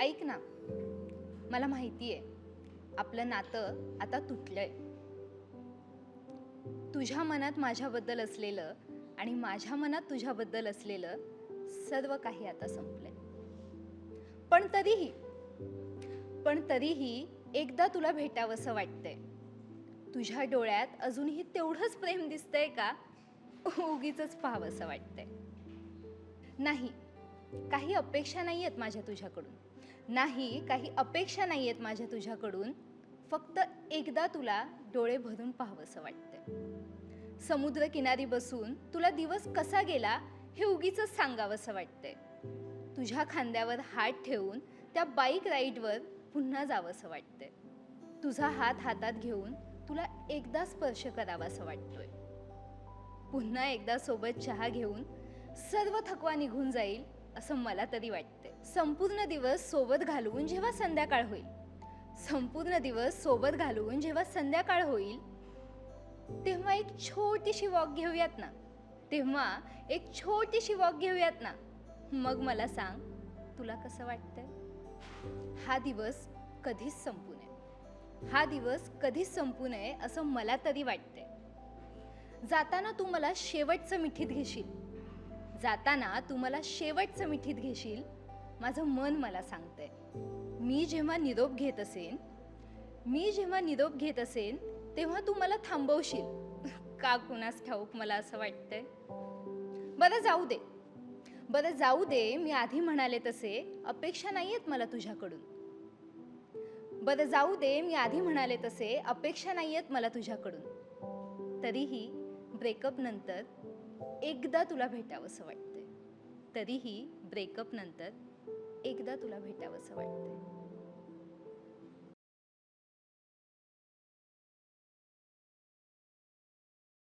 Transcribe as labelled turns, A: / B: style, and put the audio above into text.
A: ऐक ना. मला माहिती आहे आपलं नातं आता तुटलंय. तुझ्या मनात माझ्याबद्दल असलेलं आणि माझ्या मनात तुझ्याबद्दल असलेलं सर्व काही आता संपलंय. पण तरीही पण तरीही एकदा तुला भेटावंसं वाटतंय. तुझ्या डोळ्यात अजूनही तेवढंच प्रेम दिसतंय का? उगीच पाहावंसं वाटतंय. नाही काही अपेक्षा नाही आहेत माझ्या तुझ्याकडून. नाही काही अपेक्षा नाही आहेत माझ्या तुझ्याकडून. फक्त एकदा तुला डोळे भरून पाहावंसं वाटतंय. समुद्रकिनारी बसून तुला दिवस कसा गेला हे उगीच सांगावंसं वाटतंय. तुझ्या खांद्यावर हात ठेवून त्या बाईक राईडवर पुन्हा जावंसं वाटतंय. तुझा हात हातात घेऊन तुला एकदा स्पर्श करावासा वाटतोय. पुन्हा एकदा सोबत चहा घेऊन सर्व थकवा निघून जाईल असं मला तरी वाटते संपूर्ण दिवस सोबत घालवून जेव्हा संध्याकाळ होईल संपूर्ण दिवस सोबत घालवून जेव्हा संध्याकाळ होईल तेव्हा एक छोटीशी वॉक घेऊयात ना? तेव्हा एक छोटीशी वॉक घेऊयात ना? मग मला सांग तुला कसं वाटतंय? हा दिवस कधीच संपू नये. हा दिवस कधीच संपू नये असं मला तरी वाटतंय. जाताना तू मला शेवटचं मिठीत घेशील. जाताना तू मला शेवटचं मिठीत घेशील. माझं मन मला सांगतंय. मी जेव्हा निरोप घेत असेन मी जेव्हा निरोप घेत असेन तेव्हा तू मला थांबवशील. का कुणास ठाऊक मला असं वाटतंय? बरं जाऊ दे. बरं जाऊ दे. मी आधी म्हणाले तसे. अपेक्षा नाही आहेत मला तुझ्याकडून. बरं जाऊ दे. मी आधी म्हणाले तसे. अपेक्षा नाही आहेत मला तुझ्याकडून. तरीही ब्रेकअप नंतर एकदा तुला भेटावंसं वाटतंय. तरीही ब्रेकअप नंतर एकदा तुला भेटावंसं वाटतंय.